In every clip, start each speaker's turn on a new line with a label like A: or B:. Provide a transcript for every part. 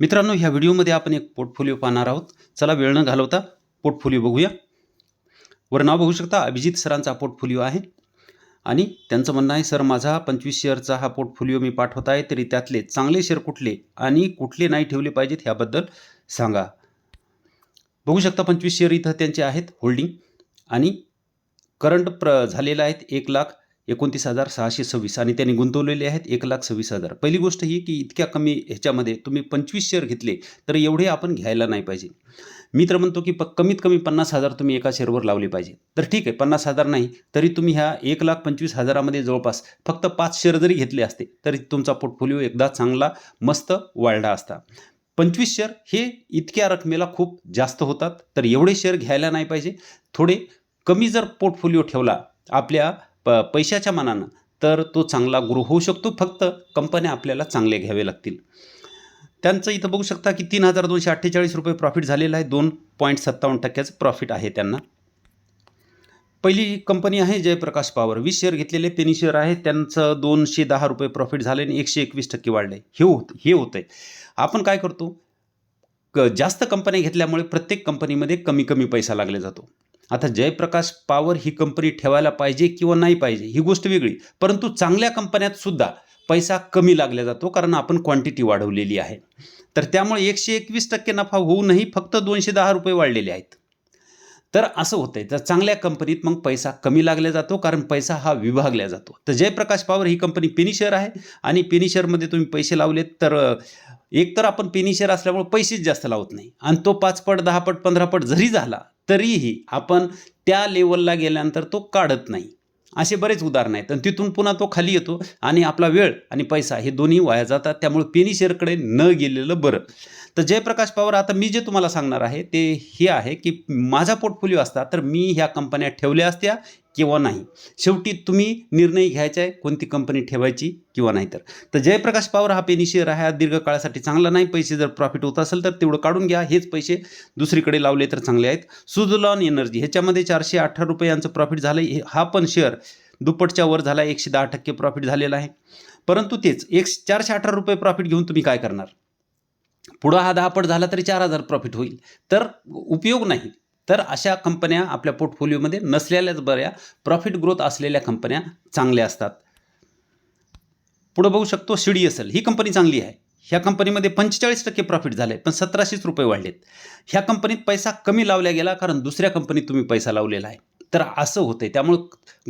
A: मित्रांनो ह्या व्हिडिओमध्ये आपण एक पोर्टफोलिओ पाहणार आहोत. चला वेळ न घालवता पोर्टफोलिओ बघूया. वर नाव बघू शकता अभिजित सरांचा पोर्टफोलिओ आहे. आणि त्यांचं म्हणणं आहे सर माझा पंचवीस शेअरचा हा पोर्टफोलिओ मी पाठवत आहे तरी त्यातले चांगले शेअर कुठले आणि कुठले नाही ठेवले पाहिजेत ह्याबद्दल सांगा. बघू शकता पंचवीस शेअर इथं त्यांचे आहेत होल्डिंग. आणि करंट प्र झालेलं आहेत एक लाख एकोणतीस हजार सहाशे सव्वीस आणि त्यांनी गुंतवलेले आहेत एक लाख सव्वीस हजार. पहिली गोष्ट ही की इतक्या कमी ह्याच्यामध्ये तुम्ही पंचवीस शेअर घेतले तर एवढे आपण घ्यायला नाही पाहिजे. मी तर म्हणतो की प कमीत कमी पन्नास हजार तुम्ही एका शेअरवर लावले पाहिजे. तर ठीक आहे पन्नास हजार नाही तरी तुम्ही ह्या एक लाख पंचवीस हजारामध्ये जवळपास फक्त पाच शेअर जरी घेतले असते तरी तुमचा पोर्टफोलिओ एकदा चांगला मस्त वाढला असता. पंचवीस शेअर हे इतक्या रकमेला खूप जास्त होतात तर एवढे शेअर घ्यायला नाही पाहिजे. थोडे कमी जर पोर्टफोलिओ ठेवला आपल्या प पैशाच्या मानानं तर तो चांगला ग्रो होऊ शकतो. फक्त कंपन्या आपल्याला चांगले घ्यावे लागतील. त्यांचं इथं बघू शकता की तीन हजार दोनशे अठ्ठेचाळीस रुपये प्रॉफिट झालेलं आहे. दोन पॉईंट सत्तावन्न टक्क्याचं प्रॉफिट आहे त्यांना. पहिली कंपनी आहे जयप्रकाश पॉवर. वीस शेअर घेतलेले पेनी शेअर आहे. त्यांचं दोनशे दहा रुपये प्रॉफिट झाले आणि एकशे एकवीस टक्के वाढले. हे होत हे होतं आहे आपण काय करतो? क जास्त कंपन्या घेतल्यामुळे प्रत्येक कंपनीमध्ये कमी कमी पैसा लागला जातो. आता जयप्रकाश पॉवर ही कंपनी ठेवायला पाहिजे किंवा नाही पाहिजे ही गोष्ट वेगळी. परंतु चांगल्या कंपन्यात सुद्धा पैसा कमी लागला जातो कारण आपण क्वांटिटी वाढवलेली आहे. तर त्यामुळे एकशे एकवीस टक्के नफा होऊनही फक्त दोनशे दहा रुपये वाढलेले आहेत. तर असं होतं आहे तर चांगल्या कंपनीत मग पैसा कमी लागला जातो कारण पैसा हा विभागला जातो. तर जयप्रकाश पॉवर ही कंपनी पेनी शेअर आहे आणि पेनी शेअरमध्ये तुम्ही पैसे लावलेत तर एक तर आपण पेनी शेअर असल्यामुळे पैसेच जास्त लावत नाही. आणि तो पाच पट दहा पट पंधरा पट जरी झाला तरीही आपण त्या लेवलला गेल्यानंतर तो काढत नाही. असे बरेच उदाहरणं आहेत. आणि तिथून पुन्हा तो खाली येतो आणि आपला वेळ आणि पैसा हे दोन्ही वाया जातात. त्यामुळे पेनी शेअरकडे न गेलेलं बरं. तर जयप्रकाश पवार आता मी जे तुम्हाला सांगणार आहे ते हे आहे की माझा पोर्टफोलिओ असता तर मी ह्या कंपन्या ठेवल्या असत्या. किंवा नाही. शेवटी तुम्ही निर्णय घ्यायचा आहे कोणती कंपनी ठेवायची किंवा नाही तर. तर जयप्रकाश पॉवर हा पेनी शेअर आहे हा दीर्घकाळासाठी चांगला नाही. पैसे जर प्रॉफिट होत असेल तर तेवढं काढून घ्या. हेच पैसे दुसरीकडे लावले तर चांगले आहेत. सुझलॉन एनर्जी ह्याच्यामध्ये चारशे अठरा रुपये यांचं प्रॉफिट झालं हे हा पण शेअर दुप्पटच्या वर झाला. एकशे दहा टक्के प्रॉफिट झालेला आहे. परंतु तेच एक चारशे अठरा रुपये प्रॉफिट घेऊन तुम्ही काय करणार? पुढं हा दहा पट झाला तरी चार हजार प्रॉफिट होईल. तर उपयोग नाही. तर अशा कंपन्या आपल्या पोर्टफोलिओमध्ये नसलेल्याच बऱ्या प्रॉफिट ग्रोथ असलेल्या कंपन्या चांगल्या असतात. पुढं बघू शकतो सी डी एस एल. ही कंपनी चांगली आहे. ह्या कंपनीमध्ये पंचेचाळीस टक्के प्रॉफिट झाले पण सतराशेच रुपये वाढलेत. ह्या कंपनीत पैसा कमी लावला गेला कारण दुसऱ्या कंपनीत तुम्ही पैसा लावलेला आहे. तर असं होतंय. त्यामुळं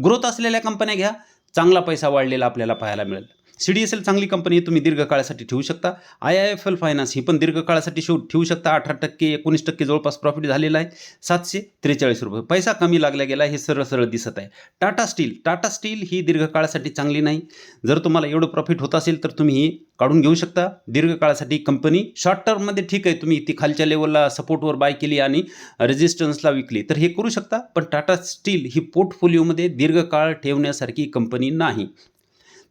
A: ग्रोथ असलेल्या कंपन्या घ्या चांगला पैसा वाढलेला आपल्याला पाहायला मिळेल. सी डी एस एल चांगली कंपनी आहे तुम्ही दीर्घकाळासाठी ठेवू शकता. I I F L finance ही पण दीर्घकाळासाठी शेव ठेवू शकता. अठरा टक्के एकोणीस टक्के जवळपास प्रॉफिट झालेला आहे. सातशे त्रेचाळीस रुपये. पैसा कमी लागला गेला हे सरळ सरळ दिसत आहे. टाटा स्टील टाटा स्टील ही दीर्घकाळासाठी चांगली नाही. जर तुम्हाला एवढं प्रॉफिट होत असेल तर तुम्ही ही काढून घेऊ शकता. दीर्घकाळासाठी कंपनी शॉर्ट टर्ममध्ये ठीक आहे तुम्ही ती खालच्या लेवलला सपोर्टवर बाय केली आणि रेजिस्टन्सला विकली तर हे करू शकता. पण टाटा स्टील ही पोर्टफोलिओमध्ये दीर्घकाळ ठेवण्यासारखी कंपनी नाही.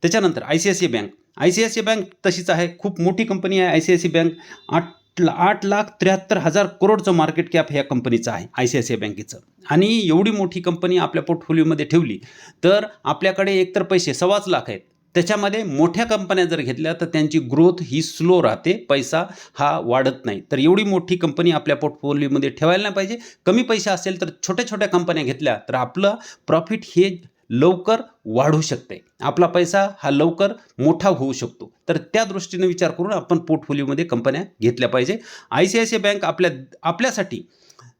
A: त्याच्यानंतर I C I C bank. I C I C bank तशीच आहे. खूप मोठी कंपनी आहे. I C I C bank आठ आठ लाख त्र्याहत्तर हजार करोडचं मार्केट कॅप ह्या कंपनीचं आहे I C I C I बँकेचं. आणि एवढी मोठी कंपनी आपल्या पोर्टफोलिओमध्ये ठेवली तर आपल्याकडे एकतर पैसे सव्वाच लाख आहेत. त्याच्यामध्ये मोठ्या कंपन्या जर घेतल्या तर त्यांची ग्रोथ ही स्लो राहते. पैसा हा वाढत नाही. तर एवढी मोठी कंपनी आपल्या पोर्टफोलिओमध्ये ठेवायला नाही पाहिजे. कमी पैसे असेल तर छोट्या छोट्या कंपन्या घेतल्या तर आपलं प्रॉफिट हे लवकर वाढू शकते. आपला पैसा हा लवकर मोठा होऊ शकतो. तर त्या दृष्टीने विचार करून आपण पोर्टफोलिओमध्ये कंपन्या घेतल्या पाहिजे. I C I C bank आपल्या आपल्यासाठी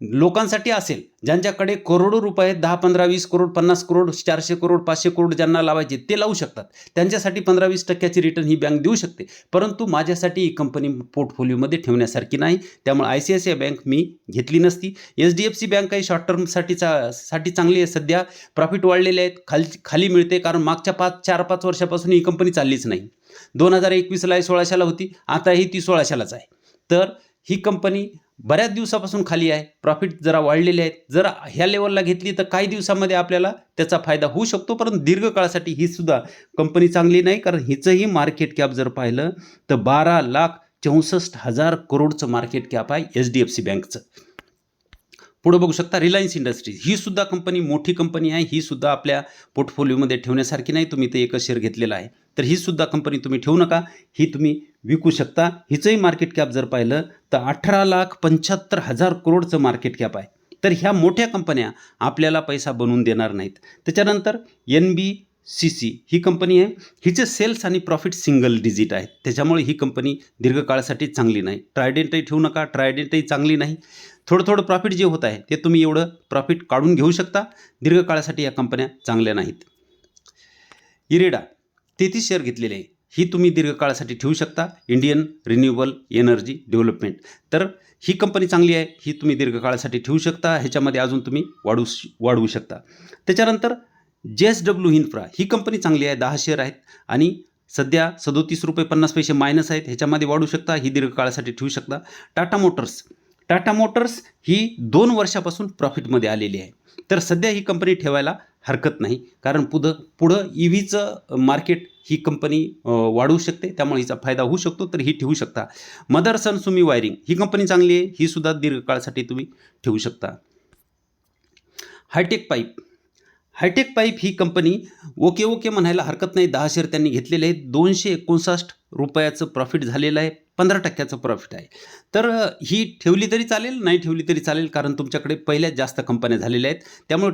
A: लोकांसाठी असेल ज्यांच्याकडे करोडो रुपये दहा पंधरा वीस करोड पन्नास करोड चारशे करोड पाचशे करोड ज्यांना लावायचे ते लावू शकतात. त्यांच्यासाठी पंधरा वीस टक्क्याची रिटर्न ही बँक देऊ शकते. परंतु माझ्यासाठी ही कंपनी पोर्टफोलिओमध्ये ठेवण्यासारखी नाही. त्यामुळे I C I C I bank मी घेतली नसती. H D F C bank काही शॉर्ट टर्मसाठीचा साठी चांगली आहे. सध्या प्रॉफिट वाढलेले आहेत. खाल खाली मिळते कारण मागच्या पाच चार पाच वर्षापासून ही कंपनी चाललीच नाही. दोन हजार एकवीसला सोळाशेला होती आताही ती सोळाशेलाच आहे. तर ही कंपनी बऱ्याच दिवसापासून खाली आहे प्रॉफिट जरा वाढलेले आहेत. जर ह्या लेवलला घेतली तर काही दिवसामध्ये आपल्याला त्याचा फायदा होऊ शकतो परंतु दीर्घकाळासाठी ही सुद्धा कंपनी चांगली नाही कारण हिचंही मार्केट कॅप जर पाहिलं तर बारा लाख चौसष्ट हजार करोडचं मार्केट कॅप आहे एच डी एफ सी बँकचं. पुढं बघू शकता रिलायन्स इंडस्ट्रीज ही सुद्धा कंपनी मोठी कंपनी आहे. ही सुद्धा आपल्या पोर्टफोलिओमध्ये ठेवण्यासारखी नाही. तुम्ही ते एकच शेअर घेतलेला आहे. तर ही सुद्धा कंपनी तुम्ही ठेवू नका. ही तुम्ही विकू शकता. हिचंही मार्केट कॅप जर पाहिलं तर अठरा लाख पंच्याहत्तर हजार करोडचं मार्केट कॅप आहे. तर ह्या मोठ्या कंपन्या आपल्याला पैसा बनवून देणार नाहीत. त्याच्यानंतर एन बी सी सी ही कंपनी आहे. हिचे सेल्स आणि प्रॉफिट सिंगल डिजिट आहेत. त्याच्यामुळे ही कंपनी दीर्घकाळासाठी चांगली नाही. ट्रायडेंटही ठेवू नका. ट्रायडेंटही चांगली नाही. थोडं थोडं प्रॉफिट जे होत आहे ते तुम्ही एवढं प्रॉफिट काढून घेऊ शकता. दीर्घकाळासाठी या कंपन्या चांगल्या नाहीत. इरेडा तेहतीस शेअर घेतलेले आहे. ही तुम्ही दीर्घकाळासाठी ठेवू शकता. इंडियन रिन्युएबल एनर्जी डेव्हलपमेंट तर ही कंपनी चांगली आहे. ही तुम्ही दीर्घकाळासाठी ठेवू शकता. ह्याच्यामध्ये अजून तुम्ही वाढवू वाढवू शकता. त्याच्यानंतर जे एस डब्ल्यू इन्फ्रा ही कंपनी चांगली आहे. दहा शेअर आहेत. आणि सध्या सदोतीस रुपये पन्नास पैसे मायनस आहेत. ह्याच्यामध्ये वाढू शकता. ही दीर्घकाळासाठी ठेवू शकता. टाटा मोटर्स टाटा मोटर्स ही दोन वर्षापासून प्रॉफिटमध्ये आलेली आहे. तर सध्या ही कंपनी ठेवायला हरकत नाही. कारण पुढं पुढं ई व्हीचं मार्केट ही कंपनी वाढू शकते. त्यामुळे हिचा फायदा होऊ शकतो तर ही ठेवू शकता. मदरसन सुमी वायरिंग ही कंपनी चांगली आहे. ही सुद्धा दीर्घकाळासाठी तुम्ही ठेवू शकता. हायटेक पाईप हायटेक पाईप ही कंपनी ओके ओके म्हणायला हरकत नाही. दहा शेअर त्यांनी घेतलेले आहेत. दोनशे एकोणसाठ रुपयाचं प्रॉफिट झालेलं आहे. पंधरा टक्क्याचं प्रॉफिट आहे. तर ही ठेवली तरी चालेल नाही ठेवली तरी चालेल कारण तुमच्याकडे पहिल्याच जास्त कंपन्या झालेल्या आहेत. त्यामुळे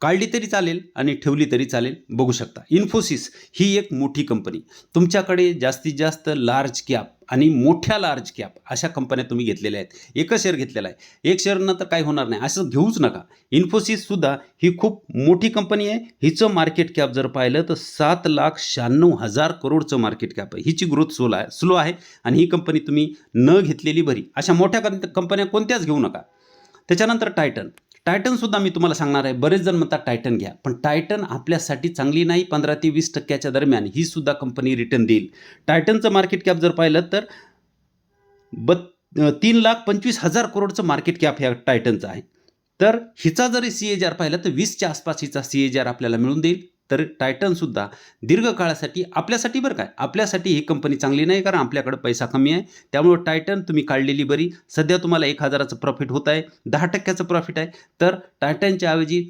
A: काढली तरी चालेल आणि ठेवली तरी चालेल. बघू शकता. इन्फोसिस ही एक मोठी कंपनी तुमच्याकडे जास्तीत जास्त लार्ज कॅप आणि मोठ्या लार्ज कॅप अशा कंपन्या तुम्ही घेतलेल्या आहेत. एकच शेअर घेतलेला आहे. एक शेअरनं तर काही होणार नाही. असं घेऊच नका. इन्फोसिससुद्धा ही खूप मोठी कंपनी आहे. हिचं मार्केट कॅप जर पाहिलं तर सात लाख शहाण्णव हजार करोडचं मार्केट कॅप आहे. हिची ग्रोथ स्लो आहे स्लो आहे आणि ही कंपनी तुम्ही न घेतलेली बरी. अशा मोठ्या कंपन्या कोणत्याच घेऊ नका. त्याच्यानंतर टायटन टायटनसुद्धा मी तुम्हाला सांगणार आहे बरेच जण म्हणतात टायटन घ्या. पण टायटन आपल्यासाठी चांगली नाही पंधरा ते वीस टक्क्याच्या दरम्यान ही सुद्धा कंपनी रिटर्न देईल. टायटनचं मार्केट कॅप जर पाहिलं तर बत् तीन लाख पंचवीस हजार करोडचं मार्केट कॅप ह्या टायटनचं आहे. तर हिचा जरी सी ए जी आर पाहिलं तर वीसच्या आसपास हिचा सी ए जी आर आपल्याला मिळून देईल. तर टायटनसुद्धा दीर्घकाळासाठी आपल्यासाठी बरं काय? आपल्यासाठी ही कंपनी चांगली नाही कारण आपल्याकडे पैसा कमी आहे. त्यामुळे टायटन तुम्ही काढलेली बरी. सध्या तुम्हाला एक हजाराचं प्रॉफिट होत आहे. दहा टक्क्याचं प्रॉफिट आहे. तर टायटनच्या ऐवजी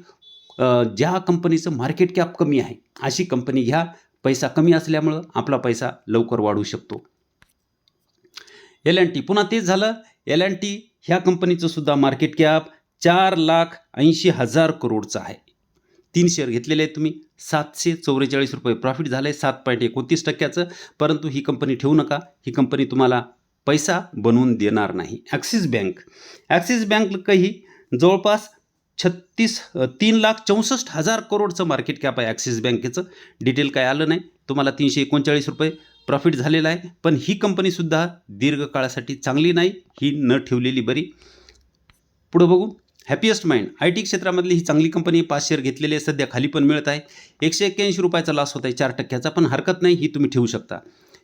A: ज्या कंपनीचं मार्केट कॅप कमी आहे अशी कंपनी घ्या. पैसा कमी असल्यामुळं आपला पैसा लवकर वाढू शकतो. एल अँड टी पुन्हा तेच झालं. एल अँड टी ह्या कंपनीचं सुद्धा मार्केट कॅप चार लाख ऐंशी हजार करोडचं आहे. तीन शेअर घेतलेले आहेत तुम्ही. सातशे चौवेचाळीस रुपये. प्रॉफिट झालं आहे सात पॉईंट एकोणतीस टक्क्याचं. परंतु ही कंपनी ठेवू नका. ही कंपनी तुम्हाला पैसा बनवून देणार नाही. ॲक्सिस बँक ॲक्सिस बँकही जवळपास छत्तीस तीन लाख चौसष्ट हजार करोडचं मार्केट कॅप आहे ॲक्सिस बँकेचं डिटेल काय आलं नाही. तुम्हाला तीनशे एकोणचाळीस रुपये प्रॉफिट झालेलं आहे. पण ही कंपनीसुद्धा दीर्घकाळासाठी चांगली नाही. ही न ठेवलेली बरी. पुढं बघू. हॅपिएस्ट माइंड आय टी क्षेत्रामधली ही चांगली कंपनी पाच शेअर घेतलेली आहे सध्या खाली पण मिळत आहे. एकशे एक्क्याऐंशी रुपयाचा लॉस होत आहे चार टक्क्याचा पण हरकत नाही ही तुम्ही ठेवू शकता.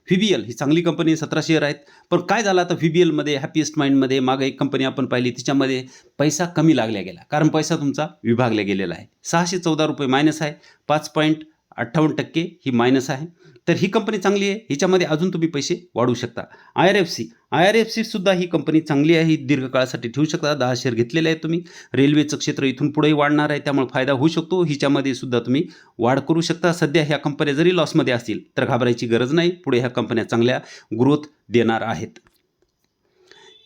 A: व्ही बी एल ही चांगली कंपनी सतरा शेअर आहेत. पण काय झालं आता व्ही बी एलमध्ये हॅपिएस्ट माइंडमध्ये मागं एक कंपनी आपण पाहिली तिच्यामध्ये पैसा कमी लागल्या गेला. कारण पैसा तुमचा विभागला गेलेला आहे. सहाशे चौदा रुपये मायनस आहे. पाच पॉईंट अठ्ठावन्न टक्के ही मायनस आहे. तर ही कंपनी चांगली आहे. हिच्यामध्ये अजून तुम्ही पैसे वाढवू शकता. I R F C I R F सीसुद्धा ही कंपनी चांगली आहे. ही दीर्घकाळासाठी ठेवू शकता. दहा शेअर घेतलेले आहेत तुम्ही. रेल्वेचं क्षेत्र इथून पुढेही वाढणार आहे. त्यामुळे फायदा होऊ शकतो. हिच्यामध्ये सुद्धा तुम्ही वाढ करू शकता. सध्या ह्या कंपन्या जरी लॉसमध्ये असतील तर घाबरायची गरज नाही. पुढे ह्या कंपन्या चांगल्या ग्रोथ देणार आहेत.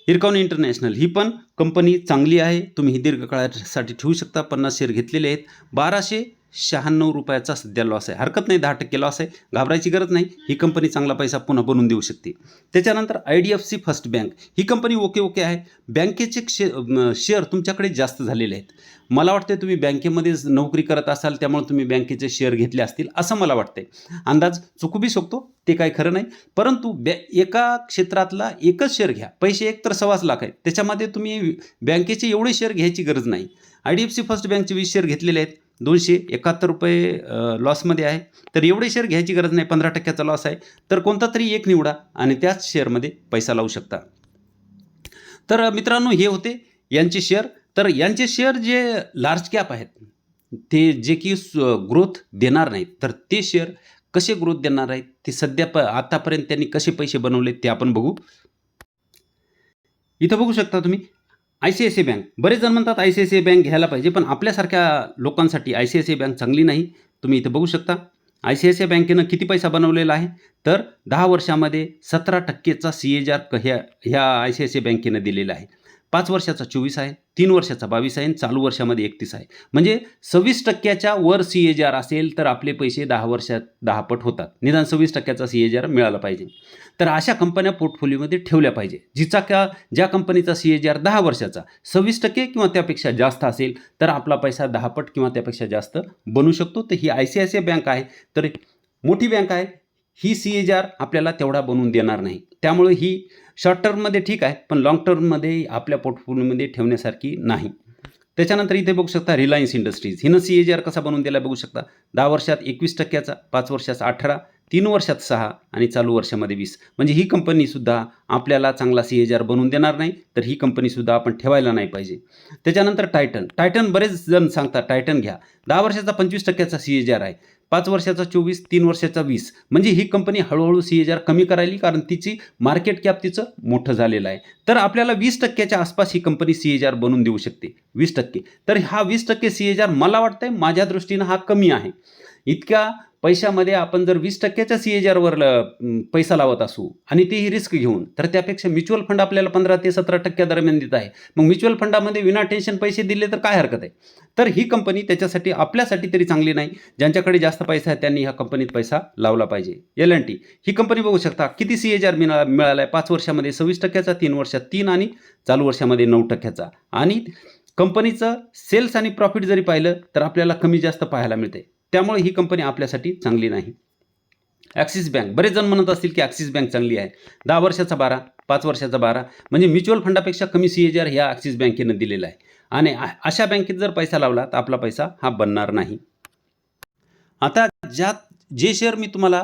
A: इरकॉन इंटरनॅशनल ही पण कंपनी चांगली आहे. तुम्ही ही दीर्घकाळासाठी ठेवू शकता. पन्नास शेअर घेतलेले आहेत. बाराशे शहाण्णव रुपयाचा सध्या लॉस आहे. हरकत नाही दहा टक्के लॉस आहे. घाबरायची गरज नाही. ही कंपनी चांगला पैसा पुन्हा बनवून देऊ शकते. त्याच्यानंतर I D F C first bank he company okay okay आहे. बँकेचे शे शेअर तुमच्याकडे जास्त झालेले आहेत. मला वाटते तुम्ही बँकेमध्येच नोकरी करत असाल त्यामुळे तुम्ही बँकेचे शेअर घेतले असतील असं मला वाटते अंदाज चुकू बी शकतो ते काय खरं नाही. परंतु बॅ एका क्षेत्रातला एकच शेअर घ्या. पैसे एक तर सव्वाच लाख आहेत. त्याच्यामध्ये तुम्ही बँकेचे एवढे शेअर घ्यायची गरज नाही. I D F C first बँकचे वीस शेअर घेतलेले आहेत. दोनशे एकाहत्तर रुपये लॉसमध्ये आहे. तर एवढे शेअर घ्यायची गरज नाही पंधरा टक्क्याचा लॉस आहे. तर कोणता तरी एक निवडा आणि त्याच शेअरमध्ये पैसा लावू शकता. तर मित्रांनो हे होते यांचे शेअर तर यांचे शेअर जे लार्ज कॅप आहेत ते जे की ग्रोथ देणार नाहीत. तर ते शेअर कसे ग्रोथ देणार आहेत ते सध्या प आतापर्यंत त्यांनी कसे पैसे बनवले ते आपण बघू. इथं बघू शकता तुम्ही. I C I C I bank बरेच जण म्हणतात I C I C I bank घ्यायला पाहिजे पण आपल्यासारख्या लोकांसाठी I C I C I bank चांगली नाही तुम्ही इथं बघू शकता I C I C I बँकेनं किती पैसा बनवलेला आहे तर दहा वर्षामध्ये सतरा टक्केचा सी एज आर ह्या ह्या I C I C I बँकेनं दिलेला आहे पाच वर्षाचा चोवीस आहे तीन वर्षाचा बावीस आहे आणि चालू वर्षामध्ये एकतीस आहे. म्हणजे सव्वीस टक्क्याच्या वर सी एज आर असेल तर आपले पैसे दहा वर्षात दहा पट होतात. निदान सव्वीस टक्क्याचा सी एज आर मिळाला पाहिजे. तर अशा कंपन्या पोर्टफोलिओमध्ये ठेवल्या पाहिजे. जिचा का ज्या कंपनीचा सी जी आर दहा वर्षाचा सव्वीस टक्के किंवा त्यापेक्षा जास्त असेल तर आपला पैसा दहा पट किंवा त्यापेक्षा जास्त बनू शकतो. तर ही I C I C I bank आहे. तर मोठी बँक आहे. ही सी एच आर आपल्याला तेवढा बनवून देणार नाही. त्यामुळे ही शॉर्ट टर्ममध्ये ठीक आहे पण लॉंग टर्ममध्ये आपल्या पोर्टफोलिओमध्ये ठेवण्यासारखी नाही. त्याच्यानंतर इथे बघू शकता रिलायन्स इंडस्ट्रीज हिनं सी एच आर कसा बनवून दिला बघू शकता? दहा वर्षात एकवीस टक्क्याचा पाच वर्षात अठरा तीन वर्षात सहा आणि चालू वर्षामध्ये वीस. म्हणजे ही कंपनीसुद्धा आपल्याला चांगला सी एच आर बनवून देणार नाही तर ही कंपनीसुद्धा आपण ठेवायला नाही पाहिजे. त्याच्यानंतर टायटन टायटन बरेच जण सांगतात टायटन घ्या. दहा वर्षाचा पंचवीस टक्क्याचा सी एज आर आहे. पाच वर्षाचा चोवीस तीन वर्षाचा वीस. म्हणजे ही कंपनी हळूहळू सी एच आर कमी करायली कारण तिची मार्केट कॅप तिचं मोठं झालेलं आहे. तर आपल्याला वीस टक्क्याच्या आसपास ही कंपनी सी एच आर बनवून देऊ शकते. वीस टक्के. तर हा वीस टक्के सी एच आर मला वाटतंय माझ्या दृष्टीनं हा कमी आहे. इतक्या पैशामध्ये आपण जर वीस टक्क्याच्या सी एज आरवर पैसा लावत असू आणि तीही रिस्क घेऊन तर त्यापेक्षा म्युच्युअल फंड आपल्याला पंधरा ते सतरा टक्क्या दरम्यान देत आहे. मग म्युच्युअल फंडामध्ये विना टेन्शन पैसे दिले तर काय हरकत आहे? तर ही कंपनी त्याच्यासाठी आपल्यासाठी तरी चांगली नाही. ज्यांच्याकडे जास्त पैसा आहे त्यांनी ह्या कंपनीत पैसा लावला पाहिजे. एल अँड टी ही कंपनी बघू शकता. किती सी एच आर मिळा मिळाला आहे पाच वर्षामध्ये सव्वीस टक्क्याचा तीन वर्षात तीन आणि चालू वर्षामध्ये नऊ टक्क्याचा. आणि कंपनीचं सेल्स आणि प्रॉफिट जरी पाहिलं तर आपल्याला कमी जास्त पाहायला मिळते. त्यामुळे ही कंपनी आपल्यासाठी चांगली नाही. ॲक्सिस बँक बरेच जण म्हणत असतील की ॲक्सिस बँक चांगली आहे. दहा वर्षाचा बारा पाच वर्षाचा बारा. म्हणजे म्युच्युअल फंडापेक्षा कमी सी एच आर ह्या ॲक्सिस बँकेनं दिलेला आहे. आणि अशा बँकेत जर पैसा लावला तर आपला पैसा हा बनणार नाही. आता ज्यात जे शेअर मी तुम्हाला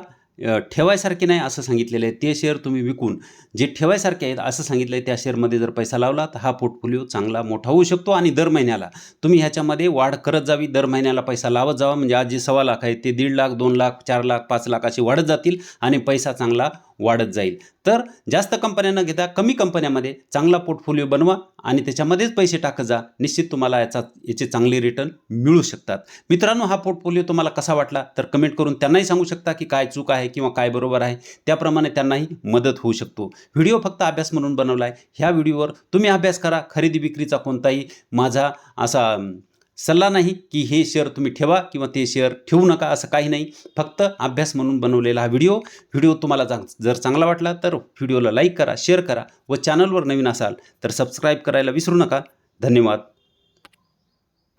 A: ठेवायसारखे नाही असं सांगितलेलं आहे. ते शेअर तुम्ही विकून जे ठेवायसारखे आहेत असं सांगितलं आहे त्या शेअरमध्ये जर पैसा लावला तर हा पोर्टफोलिओ चांगला मोठा होऊ शकतो आणि दर महिन्याला. तुम्ही ह्याच्यामध्ये वाढ करत जावी दर महिन्याला पैसा लावत जावा. म्हणजे आज जे सव्वा लाख आहे ते दीड लाख दोन लाख चार लाख पाच लाख असे वाढत जातील आणि पैसा चांगला वाढत जाईल. तर जास्त कंपन्या न घेता कमी कंपन्यामध्ये चांगला पोर्टफोलिओ बनवा आणि त्याच्यामध्येच पैसे टाकत जा. निश्चित तुम्हाला याचा याचे चांगले रिटर्न मिळू शकतात. मित्रांनो हा पोर्टफोलिओ तुम्हाला कसा वाटला? तर कमेंट करून त्यांनाही सांगू शकता की काय चूक आहे किंवा काय बरोबर आहे. त्याप्रमाणे त्यांनाही मदत होऊ शकतो. व्हिडिओ फक्त अभ्यास म्हणून बनवला आहे ह्या व्हिडिओवर तुम्ही अभ्यास करा. खरेदी विक्रीचा कोणताही माझा असा सल्ला नाही की हे शेअर तुम्ही ठेवा किंवा ते शेअर ठेवू नका असं काही नाही. फक्त अभ्यास म्हणून बनवलेला हा व्हिडिओ व्हिडिओ तुम्हाला चांग जर चांगला वाटला तर व्हिडिओला लाईक करा शेअर करा व चॅनलवर नवीन असाल तर सबस्क्राईब करायला विसरू नका. धन्यवाद.